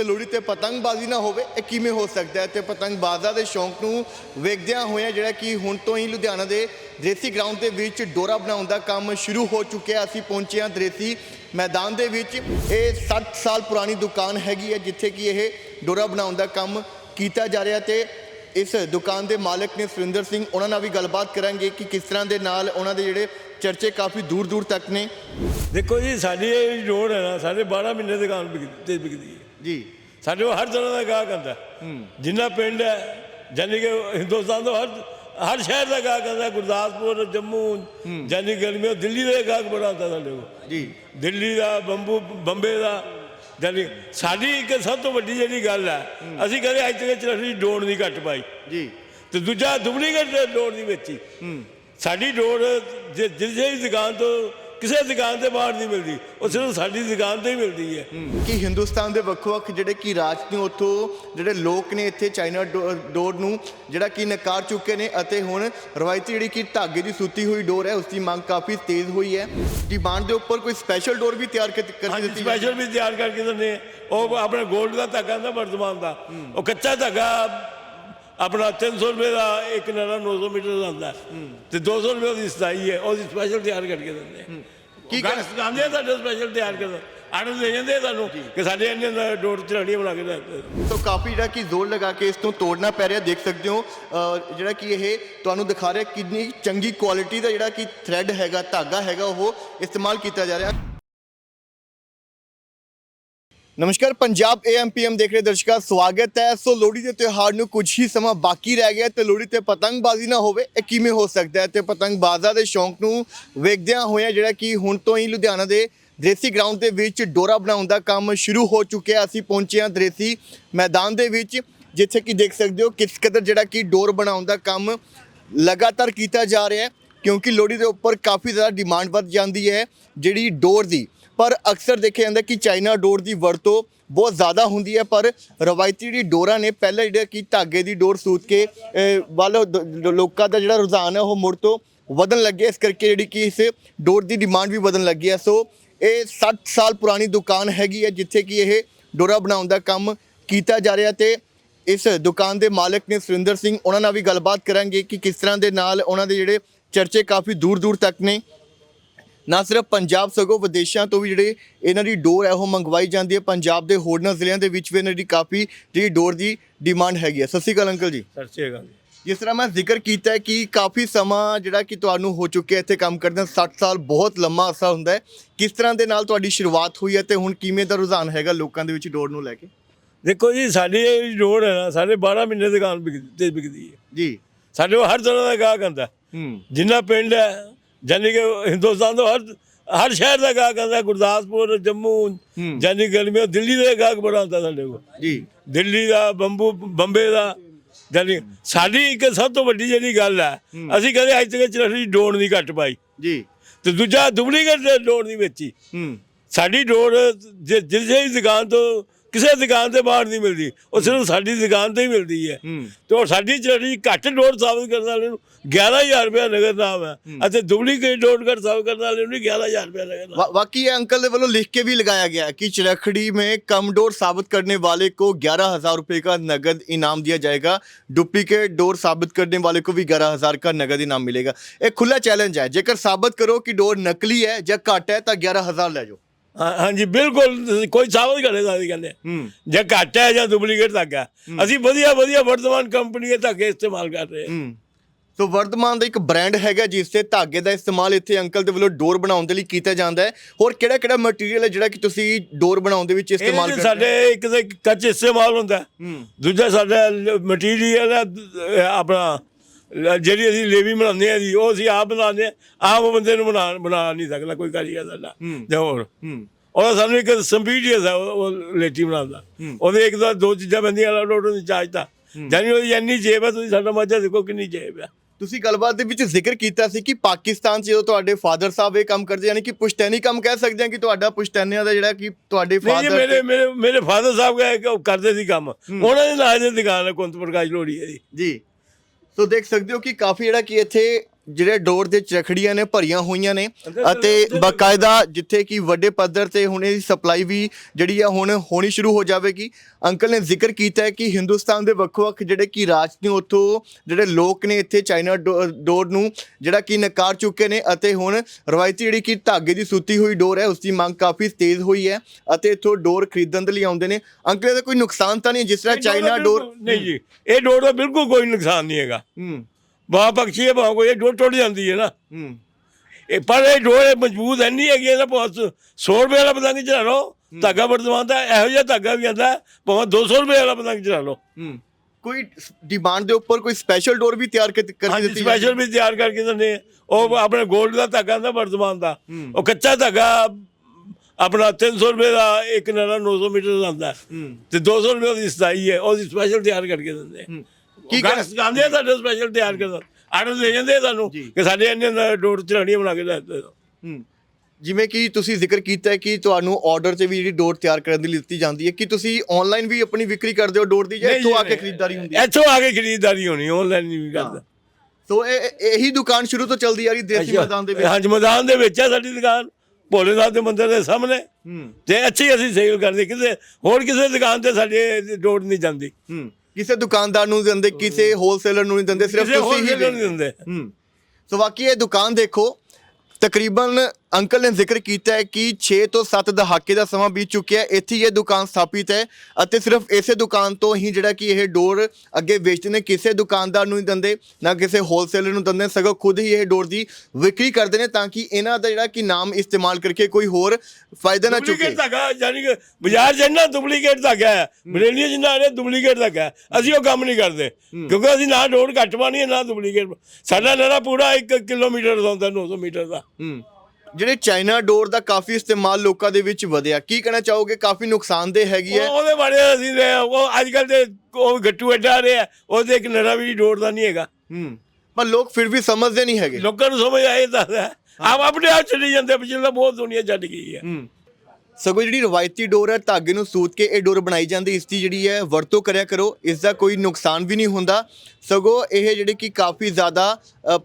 ਤੇ ਲੋਹੜੀ ਤੇ ਪਤੰਗਬਾਜ਼ੀ ਨਾ ਹੋਵੇ, ਇਹ ਕਿਵੇਂ ਹੋ ਸਕਦਾ ਹੈ? ਤੇ ਪਤੰਗਬਾਜ਼ਾਂ ਦੇ ਸ਼ੌਂਕ ਨੂੰ ਵੇਖਦਿਆਂ ਹੋਇਆਂ ਜਿਹੜਾ ਕਿ ਹੁਣ ਤੋਂ ਹੀ ਲੁਧਿਆਣਾ ਦੇ ਦ੍ਰੇਸੀ ਗਰਾਊਂਡ ਦੇ ਵਿੱਚ ਡੋਰਾ ਬਣਾਉਣ ਦਾ ਕੰਮ ਸ਼ੁਰੂ ਹੋ ਚੁੱਕਿਆ ਅਸੀਂ ਪਹੁੰਚੇ ਹਾਂ ਦ੍ਰੇਸੀ ਮੈਦਾਨ ਦੇ ਵਿੱਚ। ਇਹ 60 ਸਾਲ ਪੁਰਾਣੀ ਦੁਕਾਨ ਹੈਗੀ ਹੈ, ਜਿੱਥੇ ਕਿ ਇਹ ਡੋਰਾ ਬਣਾਉਣ ਦਾ ਕੰਮ ਕੀਤਾ ਜਾ ਰਿਹਾ ਤੇ ਇਸ ਦੁਕਾਨ ਦੇ ਮਾਲਕ ਨੇ ਸੁਰਿੰਦਰ ਸਿੰਘ, ਉਹਨਾਂ ਨਾਲ ਵੀ ਗੱਲਬਾਤ ਕਰਾਂਗੇ ਕਿ ਕਿਸ ਤਰ੍ਹਾਂ ਦੇ ਨਾਲ ਉਹਨਾਂ ਦੇ ਜਿਹੜੇ ਚਰਚੇ ਕਾਫੀ ਦੂਰ ਦੂਰ ਤੱਕ ਨੇ। ਦੇਖੋ ਜੀ, ਸਾਡੀ ਇਹ ਰੋਡ ਹੈ ਨਾ ਸਾਡੇ 12 ਮਹੀਨੇ ਦੁਕਾਨ ਤੇ ਵਿਕਦੀ ਹੈ। ਜੀ। ਸਾਡੇ ਕੋਲ ਹਰ ਤਰ੍ਹਾਂ ਦਾ ਗਾਹਕ ਆਉਂਦਾ। ਜਿੰਨਾ ਪਿੰਡ ਹੈ ਜਾਨੀ ਕਿ ਹਿੰਦੁਸਤਾਨ ਦਾ ਹਰ ਹਰ ਸ਼ਹਿਰ ਦਾ ਗਾਹਕ ਆਉਂਦਾ ਗੁਰਦਾਸਪੁਰ ਜੰਮੂ ਜਾਨੀ ਗਰਮੀਆਂ ਦਿੱਲੀ ਦਾ ਗਾਹਕ ਬੜਾ ਆਉਂਦਾ ਸਾਡੇ ਕੋਲ। ਜੀ। ਦਿੱਲੀ ਦਾ ਬੰਬੂ ਬੰਬੇ ਦਾ ਜਾਨੀ ਸਾਡੀ ਇੱਕ ਸਭ ਤੋਂ ਵੱਡੀ ਜਿਹੜੀ ਗੱਲ ਹੈ ਅਸੀਂ ਕਦੇ ਅੱਜ ਤੱਕ ਚਰਖੀ ਡੋੜ ਨਹੀਂ ਘੱਟ ਪਾਈ। ਜੀ। ਤੇ ਦੂਜਾ ਡੁਪਲੀਕੇਟ ਡੋਰ ਦੀ ਵੇਚੀ। ਸਾਡੀ ਡੋਰ ਜੇ ਜਿਸੇ ਵੀ ਦੁਕਾਨ ਤੋਂ ਕਿਸੇ ਦੁਕਾਨ ਤੇ ਬਾਹਰ ਨਹੀਂ ਮਿਲਦੀ। ਉਹ ਸਿਰਫ ਸਾਡੀ ਦੁਕਾਨ ਤੇ ਹੀ ਮਿਲਦੀ ਹੈ। ਕਿ ਹਿੰਦੁਸਤਾਨ ਦੇ ਵੱਖ-ਵੱਖ ਜਿਹੜੇ ਕਿ ਰਾਜ ਨੇ ਉੱਥੋਂ ਜਿਹੜੇ ਲੋਕ ਨੇ ਇੱਥੇ ਚਾਈਨਾ ਡੋਰ ਨੂੰ ਜਿਹੜਾ ਕਿ ਨਕਾਰ ਚੁੱਕੇ ਨੇ ਅਤੇ ਹੁਣ ਰਵਾਇਤੀ ਜਿਹੜੀ ਕਿ ਧਾਗੇ ਦੀ ਸੁੱਤੀ ਹੋਈ ਡੋਰ ਹੈ ਉਸ ਦੀ ਮੰਗ ਕਾਫੀ ਤੇਜ਼ ਹੋਈ ਹੈ। ਡਿਮਾਂਡ ਦੇ ਉੱਪਰ ਕੋਈ ਸਪੈਸ਼ਲ ਡੋਰ ਵੀ ਤਿਆਰ ਕਰ- ਦਿੱਤੀ ਸਪੈਸ਼ਲ ਵੀ ਤਿਆਰ ਕਰਕੇ ਦਿੰਦੇ ਆ। ਉਹ ਆਪਣੇ 골ਡ ਦਾ ਧਾਗਾ ਹੁੰਦਾ ਵਰਤਮਾਨ ਦਾ। ਉਹ ਕੱਚਾ ਧਾਗਾ ਆਪਣਾ 300 ਰੁਪਏ ਦਾ ਇੱਕ ਨਾਲਾ 900 ਮੀਟਰ ਦਾ ਹੁੰਦਾ ਤੇ 200 ਰੁਪਏ ਦੀ ਸਦਾਈ ਹੈ ਉਹਦੀ ਸਪੈਸ਼ਲ ਤਿਆਰ ਕਰਕੇ ਦਿੰਦੇ ਕੀ ਕੀ ਕਰ- ਕਰ ਸਿਖਾਉਂਦੇ ਆ ਸਾਡੇ ਸਪੈਸ਼ਲ ਤਿਆਰ ਕਰਦੇ ਆਰਡਰ ਦੇ ਜਾਂਦੇ ਆ ਤੁਹਾਨੂੰ ਕਿ ਸਾਡੇ ਇੰਨੇ ਦਾ ਡੋਰ ਚੜਾੜੀਆਂ ਬਣਾ ਕੇ ਦੇ ਸੋ ਕਾਫੀ ਜਿਹੜਾ ਕਿ ਜ਼ੋਰ ਲਗਾ ਕੇ ਇਸ ਤੋਂ ਤੋੜਨਾ ਪੈ ਰਿਹਾ ਦੇਖ ਸਕਦੇ ਹੋ ਜਿਹੜਾ ਕਿ ਇਹ ਤੁਹਾਨੂੰ ਦਿਖਾ ਰਿਹਾ ਕਿੰਨੀ ਚੰਗੀ ਕੁਆਲਿਟੀ ਦਾ ਜਿਹੜਾ ਕਿ ਥ੍ਰੈਡ ਹੈਗਾ ਧਾਗਾ ਹੈਗਾ ਉਹ ਇਸਤੇਮਾਲ ਕੀਤਾ ਜਾ ਰਿਹਾ। ਨਮਸਕਾਰ, ਪੰਜਾਬ ਏਐਮਪੀਐਮ ਦੇਖ ਰਹੇ ਦਰਸ਼ਕਾਂ ਸਵਾਗਤ ਹੈ। ਸੋ ਲੋਹੜੀ ਦੇ ਤਿਉਹਾਰ ਨੂੰ ਕੁਝ ਹੀ ਸਮਾਂ ਬਾਕੀ ਰਹਿ ਗਿਆ ਤੇ ਲੋਹੜੀ ਤੇ ਪਤੰਗਬਾਜ਼ੀ ਨਾ ਹੋਵੇ, ਇਹ ਕਿਵੇਂ ਹੋ ਸਕਦਾ ਹੈ? ਤੇ ਪਤੰਗਬਾਜ਼ਾਂ ਦੇ ਸ਼ੌਂਕ ਨੂੰ ਵੇਖਦਿਆਂ ਹੋਇਆਂ ਜਿਹੜਾ ਕਿ ਹੁਣ ਤੋਂ ਹੀ ਲੁਧਿਆਣਾ ਦੇ ਦ੍ਰੇਸੀ ਗਰਾਊਂਡ ਦੇ ਵਿੱਚ ਡੋਰਾ ਬਣਾਉਣ ਦਾ ਕੰਮ ਸ਼ੁਰੂ ਹੋ ਚੁੱਕਿਆ ਅਸੀਂ ਪਹੁੰਚੇ ਹਾਂ ਦ੍ਰੇਸੀ ਮੈਦਾਨ ਦੇ ਵਿੱਚ, ਜਿੱਥੇ ਕਿ ਦੇਖ ਸਕਦੇ ਹੋ ਕਿਸ ਕਦਰ ਜਿਹੜਾ ਕਿ ਡੋਰ ਬਣਾਉਣ ਦਾ ਕੰਮ ਲਗਾਤਾਰ ਕੀਤਾ ਜਾ ਰਿਹਾ ਹੈ, ਕਿਉਂਕਿ ਲੋਹੜੀ ਦੇ ਉੱਪਰ ਕਾਫੀ ਜ਼ਿਆਦਾ ਡਿਮਾਂਡ ਵੱਧ ਜਾਂਦੀ ਹੈ ਜਿਹੜੀ ਡੋਰ ਦੀ। ਪਰ ਅਕਸਰ ਦੇਖਿਆ ਜਾਂਦਾ ਕਿ ਚਾਈਨਾ ਡੋਰ ਦੀ ਵਰਤੋਂ ਬਹੁਤ ਜ਼ਿਆਦਾ ਹੁੰਦੀ ਹੈ, ਪਰ ਰਵਾਇਤੀ ਜਿਹੜੀ ਡੋਰਾਂ ਨੇ, ਪਹਿਲਾਂ ਜਿਹੜਾ ਕਿ ਧਾਗੇ ਦੀ ਡੋਰ ਸੂਤ ਕੇ ਵੱਲ ਲੋਕਾਂ ਦਾ ਜਿਹੜਾ ਰੁਝਾਨ ਹੈ, ਉਹ ਮੁੜ ਤੋਂ ਵਧਣ ਲੱਗਿਆ। ਇਸ ਕਰਕੇ ਜਿਹੜੀ ਕਿ ਇਸ ਡੋਰ ਦੀ ਡਿਮਾਂਡ ਵੀ ਵਧਣ ਲੱਗੀ ਹੈ। ਸੋ ਇਹ 60 ਸਾਲ ਪੁਰਾਣੀ ਦੁਕਾਨ ਹੈਗੀ ਹੈ, ਜਿੱਥੇ ਕਿ ਇਹ ਡੋਰਾ ਬਣਾਉਣ ਦਾ ਕੰਮ ਕੀਤਾ ਜਾ ਰਿਹਾ ਤੇ ਇਸ ਦੁਕਾਨ ਦੇ ਮਾਲਕ ਨੇ ਸੁਰਿੰਦਰ ਸਿੰਘ, ਉਹਨਾਂ ਨਾਲ ਵੀ ਗੱਲਬਾਤ ਕਰਾਂਗੇ ਕਿ ਕਿਸ ਤਰ੍ਹਾਂ ਦੇ ਨਾਲ ਉਹਨਾਂ ਦੇ ਜਿਹੜੇ ਚਰਚੇ ਕਾਫੀ ਦੂਰ ਦੂਰ ਤੱਕ ਨੇ। ਨਾ ਸਿਰਫ ਪੰਜਾਬ ਸਗੋਂ ਵਿਦੇਸ਼ਾਂ ਤੋਂ ਵੀ ਜਿਹੜੇ ਇਹਨਾਂ ਦੀ ਡੋਰ ਹੈ ਉਹ ਮੰਗਵਾਈ ਜਾਂਦੀ ਹੈ। ਪੰਜਾਬ ਦੇ ਹੋਰਨਾਂ ਜ਼ਿਲ੍ਹਿਆਂ ਦੇ ਵਿੱਚ ਵੀ ਇਹਨਾਂ ਦੀ ਕਾਫੀ ਜਿਹੜੀ ਡੋਰ ਦੀ ਡਿਮਾਂਡ ਹੈਗੀ ਹੈ। ਸਤਿ ਸ਼੍ਰੀ ਅਕਾਲ ਅੰਕਲ ਜੀ। ਸਤਿ ਸ਼੍ਰੀ ਅਕਾਲ ਜੀ। ਜਿਸ ਤਰ੍ਹਾਂ ਮੈਂ ਜ਼ਿਕਰ ਕੀਤਾ ਹੈ ਕਿ ਕਾਫੀ ਸਮਾਂ ਜਿਹੜਾ ਕਿ ਤੁਹਾਨੂੰ ਹੋ ਚੁੱਕਿਆ ਇੱਥੇ ਕੰਮ ਕਰਦੇ 60 ਸਾਲ ਬਹੁਤ ਲੰਮਾ ਅਰਸਾ ਹੁੰਦਾ ਹੈ। ਕਿਸ ਤਰ੍ਹਾਂ ਦੇ ਨਾਲ ਤੁਹਾਡੀ ਸ਼ੁਰੂਆਤ ਹੋਈ ਹੈ ਤੇ ਹੁਣ ਕਿਵੇਂ ਦਾ ਰੁਝਾਨ ਹੈਗਾ ਲੋਕਾਂ ਦੇ ਵਿੱਚ ਡੋਰ ਨੂੰ ਲੈ ਕੇ? ਦੇਖੋ ਜੀ ਸਾਡੀ ਇਹ ਰੋਡ ਹੈ ਨਾ ਸਾਡੇ 12 ਮਹੀਨੇ ਦੁਕਾਨ ਵਿਕ- ਤੇ ਵਿਕਦੀ ਹੈ। ਜੀ। ਸਾਡੇ ਕੋਲ ਹਰ ਤਰ੍ਹਾਂ ਦਾ ਗਾਹਕ ਆਉਂਦਾ ਹੂੰ। ਜਿੰਨਾ ਪਿੰਡ ਹੈ ਜਾਨੀ ਕਿ ਹਿੰਦੁਸਤਾਨ ਦਾ ਹਰ ਹਰ ਸ਼ਹਿਰ ਦਾ ਗਾਹਕ ਆਉਂਦਾ ਗੁਰਦਾਸਪੁਰ ਜੰਮੂ ਜਾਨੀ ਗਰਮੀਆਂ ਦਿੱਲੀ ਦਾ ਗਾਹਕ ਬੜਾ ਆਉਂਦਾ ਸਾਡੇ ਕੋਲ। ਜੀ। ਦਿੱਲੀ ਦਾ ਬੰਬੂ ਬੰਬੇ ਦਾ ਜਾਨੀ ਸਾਡੀ ਇੱਕ ਸਭ ਤੋਂ ਵੱਡੀ ਜਿਹੜੀ ਗੱਲ ਹੈ ਅਸੀਂ ਕਦੇ ਅੱਜ ਤੱਕ ਚਰਖੀ ਡੋਰ ਨਹੀਂ ਘੱਟ ਪਾਈ। ਜੀ। ਤੇ ਦੂਜਾ ਡੁਪਲੀਕੇਟ ਡੋਰ ਨਹੀਂ ਵੇਚੀ। ਹੂੰ। ਸਾਡੀ ਡੋਰ ਜੇ ਜਿਸੇ ਵੀ ਦੁਕਾਨ ਤੋਂ ਕਿਸੇ ਦੁਕਾਨ ਤੇ ਬਾਹਰ ਨਹੀਂ ਮਿਲਦੀ ਉਹ ਸਿਰਫ ਸਾਡੀ ਦੁਕਾਨ ਤੇ ਹੀ ਮਿਲਦੀ ਹੈ ਹੂੰ ਤੇ ਉਹ ਸਾਡੀ ਜਿਹੜੀ ਘੱਟ ਡੋਰ ਸਾਬਤ ਕਰਨ ਵਾਲੇ ਨੂੰ 11000 ਰੁਪਏ ਨਗਦ ਨਾਮ ਹੈ ਅਤੇ ਡੁਪਲੀਕੇਟ ਡੋਰ ਘੱਟ ਸਾਬਤ ਕਰਨ ਵਾਲੇ ਨੂੰ 11000 ਰੁਪਏ ਨਗਦ ਨਾਮ वा- वाकई ये अंकल ने वालों लिख के भी लगाया गया है कि चिरखड़ी में कम डोर साबित करने वाले को ग्यारह हजार रुपए का नगद इनाम दिया जाएगा डुप्लीकेट डोर साबित करने वाले को भी ग्यारह हजार का नगद इनाम मिलेगा एक खुला चैलेंज है जेकर साबित करो कि डोर नकली है या घट है तो ग्यारह हजार ले जाओ ਹਾਂ- ਹਾਂਜੀ ਬਿਲਕੁਲ ਕੋਈ ਸਾਬਤ ਕਰੇ ਸਾਡੀ ਗੱਲ। ਹੈ। ਹੂੰ ਜੇ ਘੱਟ ਹੈ ਜਾਂ ਡੁਪਲੀਕੇਟ ਧਾਗਾ ਅਸੀਂ ਵਧੀਆ ਵਧੀਆ ਵਰਤਮਾਨ ਕੰਪਨੀ ਦੇ ਧਾਗੇ ਇਸਤੇਮਾਲ ਕਰ ਰਹੇ ਹਾਂ। ਹੂੰ। ਸੋ ਵਰਤਮਾਨ ਦਾ ਇੱਕ ਬ੍ਰਾਂਡ ਹੈਗਾ ਜਿਸ ਤੇ ਧਾਗੇ ਦਾ ਇਸਤੇਮਾਲ ਇੱਥੇ ਅੰਕਲ ਦੇ ਵੱਲੋਂ ਡੋਰ ਬਣਾਉਣ ਦੇ ਲਈ ਕੀਤਾ ਜਾਂਦਾ ਹੈ। ਹੋਰ ਕਿਹੜਾ ਕਿਹੜਾ ਮਟੀਰੀਅਲ ਹੈ ਜਿਹੜਾ ਕਿ ਤੁਸੀਂ ਡੋਰ ਬਣਾਉਣ ਦੇ ਵਿੱਚ ਇਸਤੇਮਾਲ ਕਰਦੇ ਸਾਡੇ ਇੱਕ ਤੇ ਕੱਚ ਇਸਤੇਮਾਲ ਹੁੰਦਾ ਹੈ। ਹੂੰ। ਦੂਜਾ ਸਾਡਾ ਮਟੀਰੀਅਲ ਹੈ ਅਹ ਆਪਣਾ ਜਿਹੜੀ ਅਸੀਂ ਲੇਵੀ ਬਣਾਉਂਦੇ ਆ ਜੀ ਉਹ ਅਸੀਂ ਆਪ ਬਣਾਉਂਦੇ ਆ। ਆਮ ਬੰਦੇ ਨੂੰ ਬਣਾ ਬਣਾ ਨਹੀਂ ਸਕਦਾ ਕੋਈ ਕਾਰੀਗਰ ਸਾਡਾ। ਜਾਂ ਹੋਰ। ਹੂੰ। ਉਹ ਸਾਨੂੰ ਇੱਕ ਸੰਪੀਡੀਅਸ ਹੈ ਉਹ ਉਹ ਲੇਟੀ ਬਣਾਉਂਦਾ। ਉਹਦੇ ਇੱਕ ਦੋ ਦੋ ਚੀਜ਼ਾਂ ਬੰਦੀਆਂ ਲੋਡ ਨੂੰ ਚਾਹੀਦਾ ਜਾਨੀ ਉਹਦੀ ਇੰਨੀ ਜੇਬ ਹੈ ਤੁਸੀਂ ਸਾਡਾ ਮੱਝਾ ਦੇਖੋ ਕਿੰਨੀ ਜੇਬ ਹੈ ਤੁਸੀਂ ਗੱਲਬਾਤ ਦੇ ਵਿੱਚ ਜ਼ਿਕਰ ਕੀਤਾ ਸੀ ਕਿ ਪਾਕਿਸਤਾਨ 'ਚ ਜਦੋਂ ਤੁਹਾਡੇ ਫਾਦਰ ਸਾਹਿਬ ਇਹ ਕੰਮ ਕਰਦੇ ਯਾਨੀ ਕਿ ਪੁਸ਼ਤੈਨੀ ਕੰਮ ਕਹਿ ਸਕਦੇ ਹਾਂ ਕਿ ਤੁਹਾਡਾ ਪੁਸ਼ਤੈਨੀਆਂ ਦਾ ਜਿਹੜਾ ਕਿ ਤੁਹਾਡੇ ਨਹੀਂ ਜੀ ਫਾਦਰ ਮੇਰੇ ਮੇਰੇ ਮੇਰੇ ਫਾਦਰ ਸਾਹਿਬ ਉਹ ਕਰਦੇ ਸੀ ਕੰਮ। ਉਹਨਾਂ ਦੇ ਨਾਲ ਦੀ ਦੁਕਾਨ ਹੈ ਕੁੰਤ ਪ੍ਰਕਾਸ਼ ਲੋੜੀ ਹੈ ਜੀ। ਜੀ। ਸੋ ਦੇਖ ਸਕਦੇ ਹੋ ਕਿ ਕਾਫੀ ਜਿਹੜਾ ਕਿ ਇੱਥੇ ਜਿਹੜੇ ਡੋਰ ਦੇ ਚਰਖੜੀਆਂ ਨੇ ਭਰੀਆਂ ਹੋਈਆਂ ਨੇ ਅਤੇ ਬਕਾਇਦਾ ਜਿੱਥੇ ਕਿ ਵੱਡੇ ਪੱਧਰ ਤੇ ਹੁਣ ਇਹਦੀ ਸਪਲਾਈ ਵੀ ਜਿਹੜੀ ਆ ਹੁਣ ਹੋਣੀ ਸ਼ੁਰੂ ਹੋ ਜਾਵੇਗੀ। ਅੰਕਲ ਨੇ ਜ਼ਿਕਰ ਕੀਤਾ ਹੈ ਕਿ ਹਿੰਦੁਸਤਾਨ ਦੇ ਵੱਖ-ਵੱਖ ਜਿਹੜੇ ਕਿ ਰਾਜ ਨੇ ਉੱਥੋਂ ਜਿਹੜੇ ਲੋਕ ਨੇ ਇੱਥੇ ਚਾਈਨਾ ਡੋਰ ਨੂੰ ਜਿਹੜਾ ਕਿ ਨਕਾਰ ਚੁੱਕੇ ਨੇ ਅਤੇ ਹੁਣ ਰਵਾਇਤੀ ਜਿਹੜੀ ਕਿ ਧਾਗੇ ਦੀ ਸੁੱਤੀ ਹੋਈ ਡੋਰ ਹੈ ਉਸ ਦੀ ਮੰਗ ਕਾਫੀ ਤੇਜ਼ ਹੋਈ ਹੈ ਅਤੇ ਇੱਥੋਂ ਡੋਰ ਖਰੀਦਣ ਦੇ ਲਈ ਆਉਂਦੇ ਨੇ। ਅੰਕਲ ਇਹਦਾ ਕੋਈ ਨੁਕਸਾਨ ਤਾਂ ਨਹੀਂ ਜਿਸ ਤਰ੍ਹਾਂ ਚਾਈਨਾ ਡੋਰ ਨਹੀਂ ਜੀ ਇਹ ਡੋਰ ਦਾ ਬਿਲਕੁਲ ਕੋਈ ਨੁਕਸਾਨ ਨਹੀਂ ਹੈਗਾ। ਹੂੰ। ਬਾਹ ਬਖਸ਼ੀ ਹੈ ਬਾਹ ਕੋਈ ਡੋਰ ਟੁੱਟ ਜਾਂਦੀ ਹੈ ਨਾ। ਹੂੰ। ਇਹ ਪਰ ਇਹ ਇਹ ਮਜ਼ਬੂਤ ਐ ਨਹੀਂ ਹੈਗੀ ਇਹਦਾ ਬਹੁਤ 100 ਰੁਪਏ ਵਾਲਾ ਪਤੰਗ ਚੜਾ ਲਓ। ਧਾਗਾ ਵਰਤਮਾਨ ਦਾ ਇਹੋ ਜਿਹਾ ਧਾਗਾ ਵੀ ਆਂਦਾ ਭਾਵੇਂ 200 ਰੁਪਏ ਵਾਲਾ ਪਤੰਗ ਚੜਾ ਲਓ। ਹੂੰ। ਕੋਈ ਡਿਮਾਂਡ ਦੇ ਉੱਪਰ ਕੋਈ ਸਪੈਸ਼ਲ ਡੋਰ ਵੀ ਤਿਆਰ ਕਰ- ਦਿੱਤੀ ਜਾਂਦੀ ਸਪੈਸ਼ਲ ਵੀ ਤਿਆਰ ਕਰਕੇ ਦਿੰਦੇ ਉਹ ਆਪਣੇ 골ਡ ਦਾ ਧਾਗਾ ਆਂਦਾ ਵਰਤਮਾਨ ਦਾ। ਉਹ ਕੱਚਾ ਧਾਗਾ ਆਪਣਾ 300 ਰੁਪਏ ਦਾ ਇੱਕ ਨਰਾ 900 ਮੀਟਰ ਦਾ ਆਂਦਾ। ਹੂੰ। ਤੇ 200 ਰੁਪਏ ਦੀ ਸਤਾਈ ਹੈ ਉਹਦੀ ਸਪੈਸ਼ਲ ਤਿਆਰ ਕਰਕੇ ਦਿੰਦੇ ਕੀ ਕਰ- ਸਿਖਾਉਂਦੇ ਆ ਸਾਡੇ ਸਪੈਸ਼ਲ ਤਿਆਰ ਕਰਦੇ ਆਰਡਰ ਦੇ ਜਾਂਦੇ ਆ ਸਾਨੂੰ। ਕਿ ਸਾਡੇ ਇੰਨੇ ਡੋਰ ਚੜਾਣੀਆਂ ਬਣਾ ਕੇ ਲੈ ਦਿਓ ਹੂੰ। ਜਿਵੇਂ ਕਿ ਤੁਸੀਂ ਜ਼ਿਕਰ ਕੀਤਾ ਹੈ ਕਿ ਤੁਹਾਨੂੰ ਆਰਡਰ ਤੇ ਵੀ ਜਿਹੜੀ ਡੋਰ ਤਿਆਰ ਕਰਨ ਦੀ ਦਿੱਤੀ ਜਾਂਦੀ ਹੈ ਕਿ ਤੁਸੀਂ ਆਨਲਾਈਨ ਵੀ ਆਪਣੀ ਵਿਕਰੀ ਕਰਦੇ ਹੋ ਡੋਰ ਦੀ ਜਾਂ ਇੱਥੋਂ ਆ ਕੇ ਖਰੀਦਦਾਰੀ ਹੁੰਦੀ ਹੈ? ਇੱਥੋਂ ਆ ਕੇ ਖਰੀਦਦਾਰੀ ਹੋਣੀ ਆਨਲਾਈਨ ਨਹੀਂ ਕਰਦਾ। ਸੋ ਇਹ ਇਹ- ਦੁਕਾਨ ਸ਼ੁਰੂ ਤੋਂ ਚੱਲਦੀ ਆ ਰਹੀ ਦੇਸੀ ਮੈਦਾਨ ਦੇ ਵਿੱਚ? ਹਾਂਜੀ ਮੈਦਾਨ ਦੇ ਵਿੱਚ ਹੈ ਸਾਡੀ ਦੁਕਾਨ। ਭੋਲੇਨਾਥ ਦੇ ਮੰਦਿਰ ਦੇ ਸਾਹਮਣੇ। ਤੇ ਅੱਛੀ ਅਸੀਂ ਸੇਲ ਕਰਦੇ। ਕਿਸੇ ਹੋਰ ਕਿਸੇ ਦੁਕਾਨ ਤੇ ਸਾਡੇ ਡੋਰ ਨਹੀਂ ਜਾਂਦੀ। ਹੂੰ। ਕਿਸੇ ਦੁਕਾਨਦਾਰ ਨੂੰ ਨਹੀਂ ਦਿੰਦੇ ਕਿਸੇ ਹੋਲਸੇਲਰ ਨੂੰ ਨਹੀਂ ਦਿੰਦੇ ਸਿਰਫ ਕਿਸੇ ਤੁਸੀਂ ਹੀ ਦਿੰਦੇ। ਹੂੰ। ਸੋ ਬਾਕੀ ਇਹ ਦੁਕਾਨ ਦੇਖੋ ਤਕਰੀਬਨ ਅੰਕਲ ਨੇ ਜ਼ਿਕਰ ਕੀਤਾ ਹੈ ਕਿ 6 ਤੋਂ 7 ਦਹਾਕੇ ਦਾ ਸਮਾਂ ਬੀਤ ਚੁੱਕਿਆ ਹੈ। ਇੱਥੇ ਇਹ ਦੁਕਾਨ ਸਥਾਪਿਤ ਹੈ ਅਤੇ ਸਿਰਫ ਇਸੇ ਦੁਕਾਨ ਤੋਂ ਹੀ ਜਿਹੜਾ ਕਿ ਇਹ ਡੋਰ ਅੱਗੇ ਵੇਚਦੇ ਨੇ ਕਿਸੇ ਦੁਕਾਨਦਾਰ ਨੂੰ ਨਹੀਂ ਦਿੰਦੇ ਨਾ ਕਿਸੇ ਹੋਲਸੇਲਰ ਨੂੰ ਦਿੰਦੇ ਸਗੋਂ ਖੁਦ ਹੀ ਇਹ ਡੋਰ ਦੀ ਵਿਕਰੀ ਕਰਦੇ ਨੇ ਤਾਂ ਕਿ ਇਹਨਾਂ ਦਾ ਜਿਹੜਾ ਕਿ ਨਾਮ ਇਸਤੇਮਾਲ ਕਰਕੇ ਕੋਈ ਹੋਰ ਫਾਇਦਾ ਨਾ ਚੁੱਕੇ। ਡੁਪਲੀਕੇਟ ਧਾਗਾ ਯਾਨੀ ਕਿ ਬਾਜ਼ਾਰ ਇੰਨਾ ਡੁਪਲੀਕੇਟ ਧਾਗਾ ਹੈ ਬਰੇਲੀਆਂ ਜਿੰਨਾ ਨੇ ਡੁਪਲੀਕੇਟ ਧਾਗਾ ਹੈ। ਅਸੀਂ ਉਹ ਕੰਮ ਨਹੀਂ ਕਰਦੇ ਕਿਉਂਕਿ ਅਸੀਂ ਨਾ ਡੋਰ ਘੱਟ ਪਾਣੀ ਹੈ ਨਾ ਡੁਪਲੀਕੇਟ ਸਾਡਾ ਨਰਾ ਪੂਰਾ 1 ਕਿਲੋਮੀਟਰ ਦਾ ਹੁੰਦਾ 900 ਮੀਟਰ ਦਾ। ਹੂੰ। ਜਿਹੜੇ ਚਾਈਨਾ ਡੋਰ ਦਾ ਕਾਫੀ ਇਸਤੇਮਾਲ ਲੋਕਾਂ ਦੇ ਵਿੱਚ ਵਧਿਆ। ਕੀ ਕਹਿਣਾ ਚਾਹੋਗੇ? ਕਾਫੀ ਨੁਕਸਾਨਦੇਹ ਹੈਗੀ ਹੈ। ਉਹ- ਉਹਦੇ ਬਾਰੇ ਅਸੀਂ। ਉਹ ਅੱਜ ਕੱਲ ਦੇ ਉਹ ਗੱਟੂ ਐਡਾ ਰਿਹਾ ਉਹਦੇ ਇੱਕ ਨਰਾ ਵੀ ਡੋਰ ਦਾ ਨਹੀਂ ਹੈਗਾ। ਹੂੰ। ਪਰ ਲੋਕ ਫਿਰ ਵੀ ਸਮਝਦੇ ਨਹੀਂ ਹੈਗੇ। ਲੋਕਾਂ ਨੂੰ ਸਮਝ ਆਏ ਦੱਸਦਾ ਆਪ ਆਪਣੇ ਆਪ ਚਲੀ ਜਾਂਦੇ ਪਿਛਲੇ ਬਹੁਤ ਦੁਨੀਆ ਛੱਡ ਗਈ ਹੈ। ਹੂੰ। ਸਗੋਂ ਜਿਹੜੀ ਰਵਾਇਤੀ ਡੋਰ ਹੈ ਧਾਗੇ ਨੂੰ ਸੂਤ ਕੇ ਇਹ ਡੋਰ ਬਣਾਈ ਜਾਂਦੀ ਇਸ ਦੀ ਜਿਹੜੀ ਹੈ ਵਰਤੋਂ ਕਰਿਆ ਕਰੋ ਇਸ ਦਾ ਕੋਈ ਨੁਕਸਾਨ ਵੀ ਨਹੀਂ ਹੁੰਦਾ। ਸਗੋਂ ਇਹ ਜਿਹੜੀ ਕਿ ਕਾਫੀ ਜ਼ਿਆਦਾ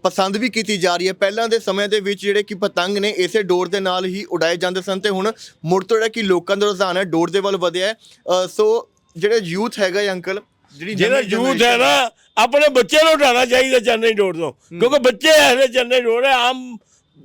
ਪਸੰਦ ਵੀ ਕੀਤੀ ਜਾ ਰਹੀ ਹੈ। ਪਹਿਲਾਂ ਦੇ ਸਮੇਂ ਦੇ ਵਿੱਚ ਜਿਹੜੇ ਕਿ ਪਤੰਗ ਨੇ ਇਸੇ ਡੋਰ ਦੇ ਨਾਲ ਹੀ ਉਡਾਏ ਜਾਂਦੇ ਸਨ ਤੇ ਹੁਣ ਮੁੜ ਤੋਂ ਜਿਹੜਾ ਕਿ ਲੋਕਾਂ ਦਾ ਰੁਝਾਨ ਹੈ ਡੋਰ ਦੇ ਵੱਲ ਵਧਿਆ ਹੈ। ਸੋ ਜਿਹੜੇ ਯੂਥ ਹੈਗਾ ਹੈ ਅੰਕਲ ਜਿਹੜੀ ਯੂਥ ਹੈ ਨਾ ਆਪਣੇ ਬੱਚੇ ਨੂੰ ਉਡਾਉਣਾ ਚਾਹੀਦਾ ਚੰਨਈ ਡੋਰ ਤੋਂ। ਕਿਉਂਕਿ ਬੱਚੇ ਐਸੇ ਚੰਨਈ ਡੋਰ ਹੈ ਆਮ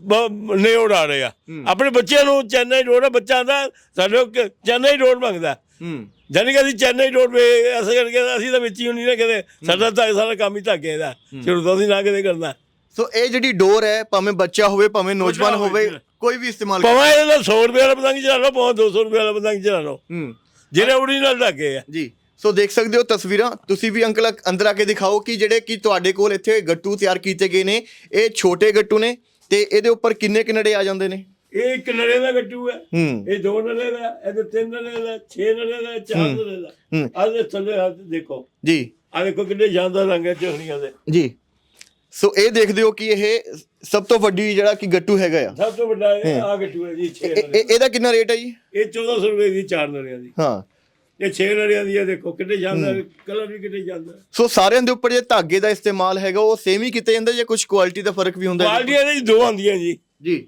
ਬ- ਨਹੀਂ ਉਡਾ ਰਹੇ ਆ। ਆਪਣੇ ਬੱਚਿਆਂ ਨੂੰ ਚੰਨਈ ਡੋਰ ਹੈ ਬੱਚਾ ਦਾ ਸਾਡੇ ਕੋਲ ਚੰਨਈ ਡੋਰ ਮੰਗਦਾ। ਹੂੰ। ਜਾਨੀ ਕਿ ਅਸੀਂ ਚੰਨਈ ਡੋਰ ਵੇ ਐਸੇ ਕਰਕੇ ਅਸੀਂ ਤਾਂ ਵਿੱਚ ਹੀ ਨਹੀਂ ਨਾ ਕਦੇ ਸਾਡਾ ਤਾਂ ਸਾਰਾ ਕੰਮ ਹੀ ਧਾਗੇ ਦਾ। ਸ਼ੁਰੂ ਤੋਂ ਅਸੀਂ ਨਾ ਕਦੇ ਕਰਨਾ। ਸੋ ਇਹ ਜਿਹੜੀ ਡੋਰ ਹੈ ਭਾਵੇਂ ਬੱਚਾ ਹੋਵੇ ਭਾਵੇਂ ਨੌਜਵਾਨ ਹੋਵੇ, ਕੋਈ ਵੀ ਇਸਤੇਮਾਲ ਕਰ। ਭਾਵੇਂ ਇਹਦਾ 100 ਰੁਪਏ ਵਾਲਾ ਪਤੰਗ ਚਲਾ ਲਓ ਭਾਵੇਂ 200 ਰੁਪਏ ਵਾਲਾ ਪਤੰਗ ਚਲਾ ਲਓ। ਹੂੰ। ਜਿਹੜੇ ਓਰੀਜਨਲ ਧਾਗੇ ਆ। ਜੀ। ਸੋ ਦੇਖ ਸਕਦੇ ਹੋ ਤਸਵੀਰਾਂ। ਤੁਸੀਂ ਵੀ ਅੰਕਲ ਅੰਦਰ ਆ ਕੇ ਦਿਖਾਓ ਕਿ ਜਿਹੜੇ ਕਿ ਤੁਹਾਡੇ ਕੋਲ ਇੱਥੇ ਗੱਟੂ ਤਿਆਰ ਕੀਤੇ ਗਏ ਨੇ। ਇਹ ਛੋਟੇ ਗੱਟੂ ਨੇ। ਤੇ ਇਹਦੇ ਉੱਪਰ ਕਿੰਨੇ ਕਿੰਨੜੇ ਆ ਜਾਂਦੇ ਨੇ? ਇਹ ਇੱਕ ਦਾ ਗੱਟੂ ਹੈ। ਹੂੰ। ਇਹ ਦੋ ਨਰੇ ਦਾ ਇਹਦੇ ਤਿੰਨ ਨਰੇ ਦਾ ਛੇ ਨਰੇ ਦਾ ਚਾਰ ਨਰੇ ਦਾ। ਆਹ ਦੇ ਥੱਲੇ ਹੱਥ ਦੇਖੋ। ਜੀ। ਆ ਦੇਖੋ ਕਿੰਨੇ ਸ਼ਾਨਦਾਰ ਰੰਗ ਹੈ ਝੋਲੀਆਂ ਦੇ। ਜੀ। ਸੋ ਇਹ ਦੇਖਦੇ ਹੋ ਕਿ ਇਹ ਸਭ ਤੋਂ ਵੱਡੀ ਜਿਹੜਾ ਕਿ ਗੱਟੂ ਹੈਗਾ ਆ। ਸਭ ਤੋਂ ਵੱਡਾ ਇਹ ਆ ਗੱਟੂ ਹੈ ਜੀ ਛੇ ਇਹ- ਨਰੇ ਇਹ- ਇਹਦਾ ਕਿੰਨਾ ਰੇਟ ਹੈ ਜੀ? ਇਹ 1400 ਰੁਪਏ ਦੀ ਚਾਰ ਨਰਿਆਂ ਦੀ। ਹਾਂ। ਇਹ ਛੇ ਨਰਿਆਂ ਦੀ ਹੈ ਦੇਖੋ ਕਿੰਨੇ ਸ਼ਾਨਦਾਰ ਕਲਰ ਵੀ ਕਿੰਨੇ ਸ਼ਾਨਦਾਰ ਸੋ ਸਾਰਿਆਂ ਦੇ ਉੱਪਰ ਜੇ ਧਾਗੇ ਦਾ ਇਸਤੇਮਾਲ ਹੈਗਾ ਉਹ ਸੇਮ ਹੀ ਕੀਤਾ ਜਾਂਦਾ ਜਾਂ ਕੁਝ ਕੁਆਲਿਟੀ ਦਾ ਫ਼ਰਕ ਵੀ ਹੁੰਦਾ ਹੈ? ਕੁਆਲਟੀਆਂ ਇਹਦੇ 'ਚ ਦੋ ਆਉਂਦੀਆਂ ਜੀ। ਜੀ।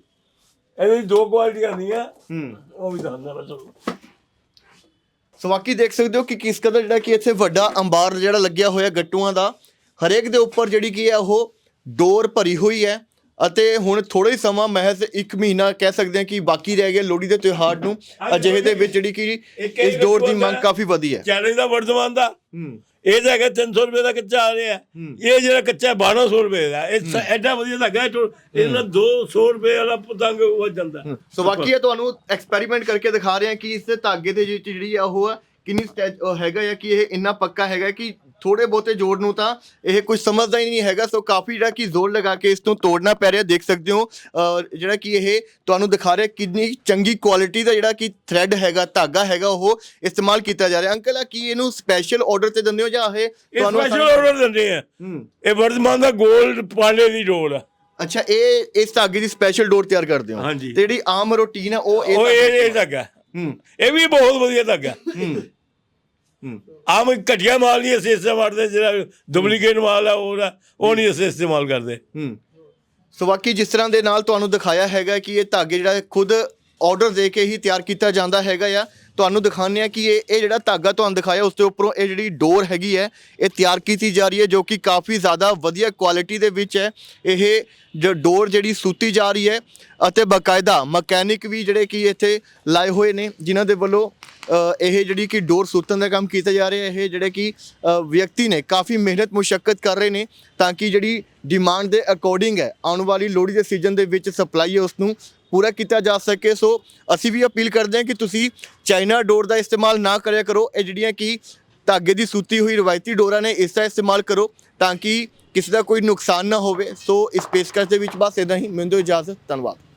ਇਹਦੇ 'ਚ ਦੋ ਕੁਆਲਟੀਆਂ ਆਉਂਦੀਆਂ। ਹੂੰ। ਉਹ ਵੀ ਦੱਸਦਾ ਮੈਂ ਤੁਹਾਨੂੰ। ਸੋ ਬਾਕੀ ਦੇਖ ਸਕਦੇ ਹੋ ਕਿ ਕਿਸ ਕਦਰ ਜਿਹੜਾ ਕਿ ਇੱਥੇ ਵੱਡਾ ਅੰਬਾਰ ਜਿਹੜਾ ਲੱਗਿਆ ਹੋਇਆ ਗੱਟੂਆਂ ਦਾ ਹਰੇਕ ਦੇ ਉੱਪਰ ਜਿਹੜੀ ਕੀ ਹੈ ਉਹ ਡੋਰ ਭਰੀ ਹੋਈ ਹੈ। ਅਤੇ ਹੁਣ ਥੋੜਾ ਹੀ ਸਮਾਂ ਮਹਿਜ਼ 1 ਮਹੀਨਾ ਕਹਿ ਸਕਦੇ ਹਾਂ ਕਿ ਬਾਕੀ ਰਹਿ ਗਿਆ ਲੋਹੜੀ ਦੇ ਤਿਉਹਾਰ ਨੂੰ। ਅਜਿਹੇ ਦੇ ਵਿੱਚ ਜਿਹੜੀ ਕਿ ਇਸ ਡੋਰ ਦੀ ਮੰਗ ਕਾਫੀ ਵਧੀ ਹੈ। ਚੈਲੰਜ ਦਾ ਵਰਤਮਾਨ ਦਾ। ਇਹ ਤਾਂ ਹੈਗਾ 300 ਰੁਪਏ ਦਾ ਕੱਚਾ ਆ ਰਿਹਾ। ਇਹ ਜਿਹੜਾ ਕੱਚਾ ਹੈ 1200 ਰੁਪਏ ਦਾ। ਇਹ ਸ- ਐਡਾ ਵਧੀਆ ਲੱਗਾ ਇਹਨਾਂ 200 ਰੁਪਏ ਵਾਲਾ ਪਤੰਗ ਹੋ ਜਾਂਦਾ। ਸੋ ਬਾਕੀ ਇਹ ਤੁਹਾਨੂੰ ਐਕਸਪੈਰੀਮੈਂਟ ਕਰਕੇ ਦਿਖਾ ਰਹੇ ਹਾਂ ਕਿ ਇਸ ਦੇ ਧਾਗੇ ਦੇ ਵਿੱਚ ਜਿਹੜੀ ਆ ਉਹ ਆ, ਕਿੰਨੀ ਸਟੈਚ ਹੈਗਾ ਆ ਕਿ ਇਹ ਇੰਨਾ ਪੱਕਾ ਹੈਗਾ ਕਿ ਥੋੜੇ ਬਹੁਤੇ ਜੋੜ ਨੂੰ ਤਾਂ ਇਹ ਕੁਝ ਸਮਝਦਾ ਹੀ ਨਹੀਂ ਹੈਗਾ। ਸੋ ਕਾਫੀ ਜਿਹੜਾ ਕਿ ਜ਼ੋਰ ਲਗਾ ਕੇ ਇਸ ਨੂੰ ਤੋੜਨਾ ਪੈ ਰਿਹਾ ਦੇਖ ਸਕਦੇ ਹੋ ਅਹ ਜਿਹੜਾ ਕਿ ਇਹ ਤੁਹਾਨੂੰ ਦਿਖਾ ਰਿਹਾ ਕਿੰਨੀ ਚੰਗੀ ਕੁਆਲਿਟੀ ਦਾ ਜਿਹੜਾ ਕਿ ਥ੍ਰੈਡ ਹੈਗਾ ਧਾਗਾ ਹੈਗਾ ਉਹ ਇਸਤੇਮਾਲ ਕੀਤਾ ਜਾ ਰਿਹਾ। ਅੰਕਲ ਆ ਕੀ ਇਹਨੂੰ ਸਪੈਸ਼ਲ ਆਰਡਰ ਤੇ ਦਿੰਦੇ ਹੋ ਜਾਂ ਇਹ ਇਹ ਸਪੈਸ਼ਲ ਆਰਡਰ ਦਿੰਦੇ ਆ। ਹੂੰ। ਇਹ ਵਰਤਮਾਨ ਦਾ 골ਡ ਪਾਲੇ ਦੀ ਡੋਰ ਆ। ਅੱਛਾ ਇਹ ਇਸ ਧਾਗੇ ਦੀ ਸਪੈਸ਼ਲ ਡੋਰ ਤਿਆਰ ਕਰਦੇ ਹੋ। ਹਾਂਜੀ। ਤੇ ਜਿਹੜੀ ਆਮ ਰੁਟੀਨ ਹੈ ਉਹ ਇਹ ਧਾਗਾ। ਹੂੰ ਇਹ ਵੀ ਬਹੁਤ ਵਧੀਆ ਧਾਗਾ। ਹੂੰ ਹੂੰ। ਆਮ ਘਟੀਆ ਮਾਲ ਨਹੀਂ ਅਸੀਂ ਇਸਤੇਮਾਲ ਕਰਦੇ ਜਿਹੜਾ ਡੁਪਲੀਕੇਟ ਮਾਲ ਆ ਉਹ ਉਹ ਨਹੀਂ ਅਸੀਂ ਇਸਤੇਮਾਲ ਕਰਦੇ। ਹੂੰ। ਸੋ ਬਾਕੀ ਜਿਸ ਤਰ੍ਹਾਂ ਦੇ ਨਾਲ ਤੁਹਾਨੂੰ ਦਿਖਾਇਆ ਹੈਗਾ ਕਿ ਇਹ ਧਾਗੇ ਜਿਹੜਾ ਖੁਦ ਆਰਡਰ ਦੇ ਕੇ ਹੀ ਤਿਆਰ ਕੀਤਾ ਜਾਂਦਾ ਹੈਗਾ ਆ ਤੁਹਾਨੂੰ ਦਿਖਾਉਂਦੇ ਆ ਕਿ ਇਹ ਇਹ ਜਿਹੜਾ ਧਾਗਾ ਤੁਹਾਨੂੰ ਦਿਖਾਇਆ, ਉਸ ਦੇ ਉੱਪਰੋਂ ਇਹ ਜਿਹੜੀ ਡੋਰ ਹੈਗੀ ਹੈ, ਇਹ ਤਿਆਰ ਕੀਤੀ ਜਾ ਰਹੀ ਹੈ, ਜੋ ਕਿ ਕਾਫੀ ਜ਼ਿਆਦਾ ਵਧੀਆ ਕੁਆਲਿਟੀ ਦੇ ਵਿੱਚ ਹੈ। ਇਹ ਜੋ ਡੋਰ ਜਿਹੜੀ ਸੂਤੀ ਜਾ ਰਹੀ ਹੈ ਅਤੇ ਬਕਾਇਦਾ ਮਕੈਨਿਕ ਵੀ ਜਿਹੜੇ ਕਿ ਇੱਥੇ ਲਾਏ ਹੋਏ ਨੇ, ਜਿਨ੍ਹਾਂ ਦੇ ਵੱਲੋਂ ਇਹ ਜਿਹੜੀ ਕਿ ਡੋਰ ਸੁੱਤਣ ਦਾ ਕੰਮ ਕੀਤਾ ਜਾ ਰਿਹਾ ਹੈ। ਇਹ ਜਿਹੜੇ ਕਿ ਵਿਅਕਤੀ ਨੇ ਕਾਫੀ ਮਿਹਨਤ ਮੁਸ਼ਕਲ ਕਰ ਰਹੇ ਨੇ ਤਾਂ ਕਿ ਜਿਹੜੀ ਡਿਮਾਂਡ ਦੇ ਅਕੋਰਡਿੰਗ ਹੈ, ਆਉਣ ਵਾਲੀ ਲੋਹੜੀ ਦੇ ਸੀਜ਼ਨ ਦੇ ਵਿੱਚ ਸਪਲਾਈ ਹੈ, ਉਸ ਨੂੰ ਪੂਰਾ ਕੀਤਾ ਜਾ ਸਕੇ। ਸੋ ਅਸੀਂ ਵੀ ਅਪੀਲ ਕਰਦੇ ਹਾਂ ਕਿ ਤੁਸੀਂ ਚਾਈਨਾ ਡੋਰ ਦਾ ਇਸਤੇਮਾਲ ਨਾ ਕਰਿਆ ਕਰੋ। ਇਹ ਜਿਹੜੀਆਂ ਕਿ ਧਾਗੇ ਦੀ ਸੂਤੀ ਹੋਈ ਰਵਾਇਤੀ ਡੋਰਾਂ ਨੇ, ਇਸ ਦਾ ਇਸਤੇਮਾਲ ਕਰੋ ਤਾਂ ਕਿ ਕਿਸੇ ਦਾ ਕੋਈ ਨੁਕਸਾਨ ਨਾ ਹੋਵੇ। ਸੋ ਇਸ ਪੇਸ਼ਕਸ਼ ਦੇ ਵਿੱਚ ਬਸ ਇਦਾਂ ਹੀ ਮੈਨੂੰ ਇਜਾਜ਼ਤ। ਧੰਨਵਾਦ।